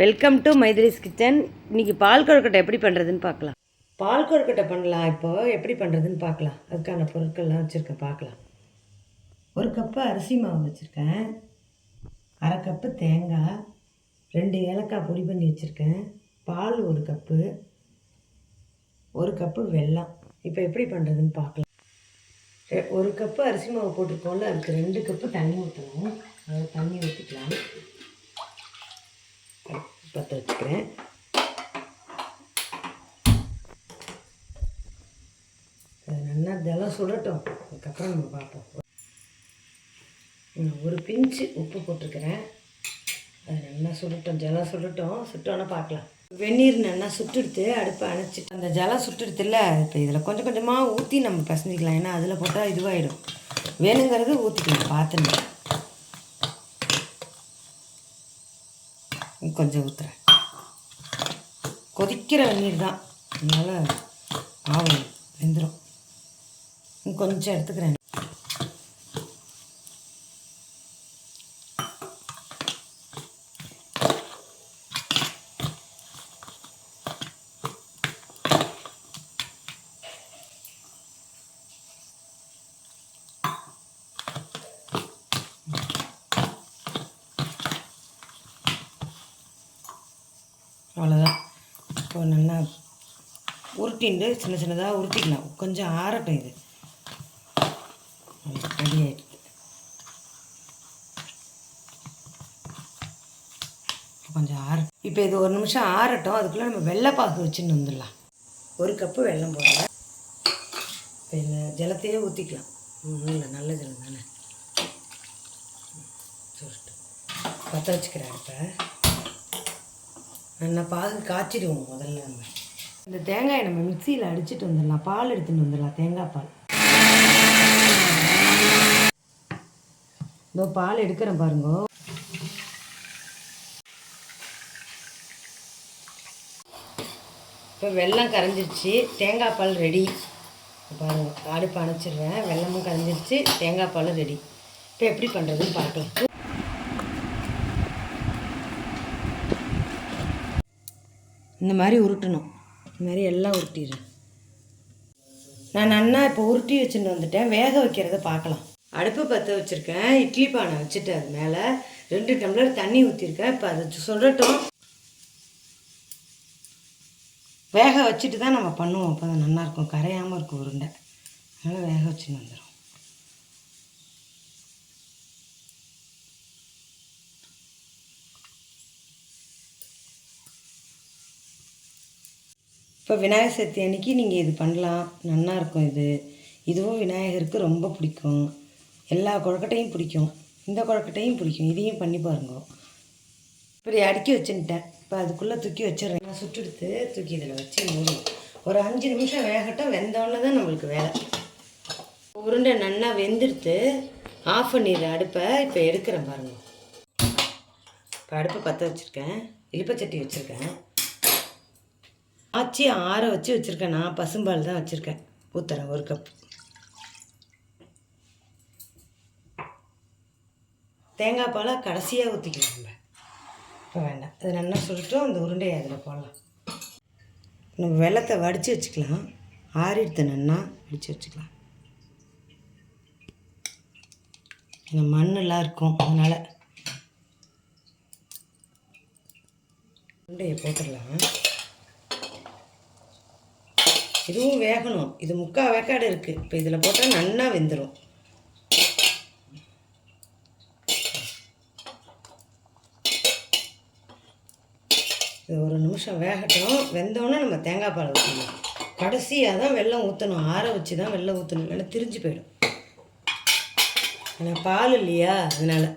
Welcome to மைதிரிஸ் kitchen இன்றைக்கி பால் கொழுக்கட்டை எப்படி பண்ணுறதுன்னு பார்க்கலாம். பால் கொழுக்கட்டை பண்ணலாம். இப்போ எப்படி பண்ணுறதுன்னு பார்க்கலாம். அதுக்கான பொருட்கள்லாம் வச்சுருக்கேன். பார்க்கலாம். ஒரு கப்பு அரிசி மாவு வச்சுருக்கேன். அரை கப்பு தேங்காய். ரெண்டு ஏலக்காய் பொடி பண்ணி வச்சுருக்கேன். பால் ஒரு கப்பு. ஒரு கப்பு வெல்லம். இப்போ எப்படி பண்ணுறதுன்னு பார்க்கலாம். ஒரு கப்பு அரிசி மாவு போட்டிருக்கோம்ல. அதுக்கு ரெண்டு கப்பு தண்ணி ஊற்றணும் அது தண்ணி ஊற்றிக்கலாம் பற்ற வச்சுக்கிறேன். அது நல்லா ஜலம் சுடட்டும். அதுக்கப்புறம் நம்ம பார்ப்போம். நான் ஒரு பிஞ்சு உப்பு போட்டிருக்கிறேன். அது நல்லா சுடட்டும். ஜலம் சுடட்டும். சுட்டோன்னே பார்க்கலாம். வெந்நீர் நல்லா சுட்டுடுத்து அடுப்பை அணைச்சிட்டு அந்த ஜலம் சுட்டுடுத்துல இப்போ இதில் கொஞ்சம் கொஞ்சமாக ஊற்றி நம்ம பசஞ்சிக்கலாம். ஏன்னா அதில் போட்டால் இதுவாகிடும் வேணுங்கிறது ஊற்றிக்கலாம் பார்த்துன்னு கொஞ்சம் ஊற்றுறேன் கொதிக்கிற வெந்நீர் தான். அதனால் மாவு வெந்துடும் கொஞ்சம் எடுத்துக்கிறேன் அவ்வளோதான் இப்போ நல்லா உருட்டிண்டு சின்ன சின்னதாக உருட்டிக்கலாம். கொஞ்சம் ஆறட்டும் இது. ரெடி ஆகிடுது கொஞ்சம் ஆற இப்போ இது ஒரு நிமிஷம் ஆறட்டும். அதுக்குள்ளே நம்ம வெள்ளைப்பாகு வச்சுன்னு வந்துடலாம். ஒரு கப்பு வெள்ளம் போடலாம் இப்போ இந்த ஜலத்தையே ஊற்றிக்கலாம் இல்லை நல்ல ஜலம் தானே. சொல்லிட்டு பற்ற வச்சுக்கிறேன் இப்போ நல்லா பாகு காய்ச்சிடுவோம் முதல்ல நம்ம. இந்த தேங்காயை நம்ம மிக்சியில் அடிச்சிட்டு வந்துடலாம். பால் எடுத்துகிட்டு வந்துடலாம் தேங்காய் பால். இதோ பால் எடுக்கிறேன் பாருங்க. இப்போ வெல்லம் கரைஞ்சிருச்சு. தேங்காய் பால் ரெடி பாருங்க அடுப்பு அணைச்சிடுறேன். வெல்லமும் கரைஞ்சிருச்சு. தேங்காய் பால் ரெடி இப்போ எப்படி பண்ணுறதுன்னு பார்க்கலாம். இந்த மாதிரி உருட்டணும். இந்த மாதிரி எல்லாம் உருட்டிடுறேன் நான் நன்னா இப்போ உருட்டி வச்சுட்டு வந்துட்டேன். வேக வைக்கிறத பார்க்கலாம். அடுப்பு பற்ற வச்சுருக்கேன். இட்லி பானை வச்சுட்டு அது மேலே. ரெண்டு டம்ளர் தண்ணி ஊற்றிருக்கேன் இப்போ அதை சொல்லட்டும். வேக வச்சுட்டு தான் நம்ம பண்ணுவோம். அப்போ தான் நல்லாயிருக்கும் கரையாமல் இருக்கும் உருண்டை. அதனால் வேக வச்சுன்னு வந்துடும் இப்போ விநாயகர் சதுர்த்தி அன்னைக்கு நீங்கள் இது பண்ணலாம். நல்லா இருக்கும் இது. இதுவும் விநாயகருக்கு ரொம்ப பிடிக்கும். எல்லா கொழுக்கட்டையும் பிடிக்கும். இந்த கொழுக்கட்டையும் பிடிக்கும். இதையும் பண்ணி பாருங்க. இப்படி அடுக்கி வச்சுட்டேன். இப்போ அதுக்குள்ளே தூக்கி வச்சிடுறேன். நான் சுட்டெடுத்து தூக்கி இதில் வச்சு மூடி. ஒரு அஞ்சு நிமிஷம் வேகட்டும். வெந்தோடனே தான் நம்மளுக்கு வேலை. உருண்டை நல்லா வெந்துடுத்து ஆஃப் பண்ணிடுறேன். அடுப்பை இப்போ எடுக்கிறேன் பாருங்கள் இப்போ அடுப்பை பற்ற வச்சுருக்கேன். இழுப்பச்சட்டி வச்சுருக்கேன். ஆச்சி ஆற வச்சு வச்சுருக்கேன். நான் பசும்பால் தான் வச்சுருக்கேன். ஊற்றுறேன் ஒரு கப். தேங்காய் பாலை கடைசியாக ஊற்றிக்கலாம் நம்ம. இப்போ வேண்டாம். அது நல்லா சொல்லிட்டோம் அந்த உருண்டையை அதில் போடலாம். நம்ம வெள்ளத்தை வடித்து வச்சுக்கலாம். ஆறிடுத்து நல்லா வடித்து வச்சுக்கலாம். இந்த மண்ணெல்லாம் இருக்கும். அதனால் உருண்டையை போட்டுடலாம். இதுவும் வேகணும். இது முக்கால் வேக்காடு இருக்குது இப்போ இதில் போட்டால் நல்லா வெந்துடும் இது ஒரு நிமிஷம் வேகட்டும். வெந்தோடனே நம்ம தேங்காய் பால் ஊற்றணும் கடைசியாக தான் வெள்ளம் ஊற்றணும் ஆற வச்சு தான் வெள்ளம் ஊற்றணும் இல்லைன்னா திரிஞ்சு போயிடும். ஆனால் பால் இல்லையா? அதனால்.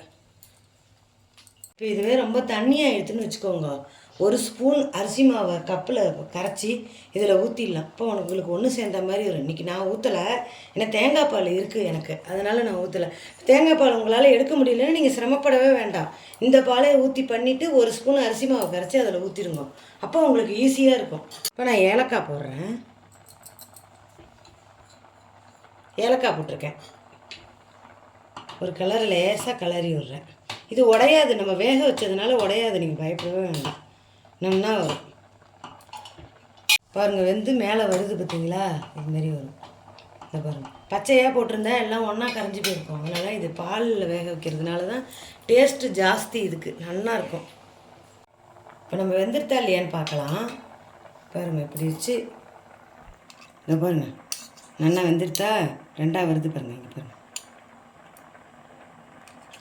இப்போ இதுவே ரொம்ப தண்ணியாகிடுதுன்னு வச்சுக்கோங்க. ஒரு ஸ்பூன் அரிசி மாவை கப்பில் கரைச்சி இதில் ஊற்றிடலாம். அப்போ உனக்கு உங்களுக்கு ஒன்று சேர்ந்த மாதிரி வரும். இன்றைக்கி நான் ஊற்றலை ஏன்னா தேங்காய் பால் இருக்குது எனக்கு. அதனால் நான் ஊற்றலை தேங்காய் பால் உங்களால் எடுக்க முடியலன்னு நீங்கள் சிரமப்படவே வேண்டாம். இந்த பாலை ஊற்றி பண்ணிவிட்டு ஒரு ஸ்பூன் அரிசி மாவை கரைச்சி அதில் ஊற்றிடுங்க. அப்போ உங்களுக்கு ஈஸியாக இருக்கும். இப்போ நான் ஏலக்காய் போடுறேன். ஏலக்காய் போட்டிருக்கேன். ஒரு கலர் லேசாக கலரி விட்றேன். இது உடையாது. நம்ம வேக வச்சதுனால உடையாது. நீங்கள் பயப்படவே வேண்டாம். நல்லா வரும்? பாருங்கள் வெந்து மேலே வருது பார்த்தீங்களா? இதுமாரி வரும். இந்த பாருங்கள் பச்சையாக போட்டிருந்தா எல்லாம் ஒன்றா கரைஞ்சி போயிருக்கும். அதனால் இது பாலில் வேக வைக்கிறதுனால தான் டேஸ்ட்டு ஜாஸ்தி இதுக்கு. நல்லாயிருக்கும் இப்போ நம்ம வெந்துருத்தா இல்லையான்னு பார்க்கலாம். பாருங்கள் இப்படி வச்சு. இந்த பாருங்க. நல்லா வெந்துருத்தா ரெண்டாக வருது பாருங்கள் இங்கே பாருங்கள்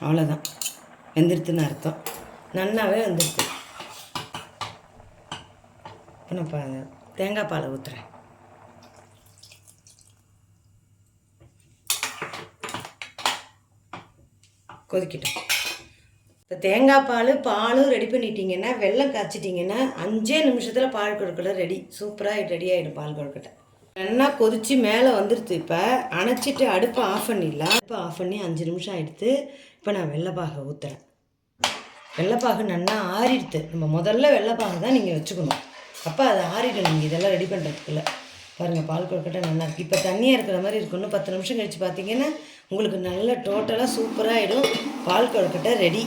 அவ்வளோதான் வெந்துருத்துன்னு அர்த்தம். நன்னாவே வெந்துருத்து. இப்போ நான் பா தேங்காய் பாலை ஊற்றுறேன் கொதிக்கிட்டோம். இப்போ தேங்காய் பால் பாலும் ரெடி பண்ணிட்டீங்கன்னா வெள்ளம் காய்ச்சிட்டிங்கன்னா அஞ்சே நிமிஷத்தில் பால் கொழுக்கட்டை ரெடி சூப்பராக ரெடி ஆகிடும் பால் கொழுக்கட்டை. நல்லா கொதித்து மேலே வந்துடுது இப்போ. அணைச்சிட்டு அடுப்பை ஆஃப் பண்ணிடலாம். அடுப்பை ஆஃப் பண்ணி அஞ்சு நிமிஷம் ஆகிடுத்து இப்போ நான் வெள்ளைப்பாகை ஊற்றுறேன் வெள்ளைப்பாகு நல்லா ஆறிடுது நம்ம முதல்ல வெள்ளைப்பாகு தான் நீங்கள் வச்சுக்கணும். அப்போ அது ஆறிடும் நீங்கள் இதெல்லாம் ரெடி பண்ணுறதுக்குள்ள பாருங்கள் பால் கொழுக்கட்டை நல்லா இருக்கு. இப்போ தண்ணியாக இருக்கிற மாதிரி இருக்கணும் பத்து நிமிஷம் கழித்து பார்த்தீங்கன்னா உங்களுக்கு நல்ல டோட்டலாக சூப்பராகிடும் பால் கொழுக்கட்டை ரெடி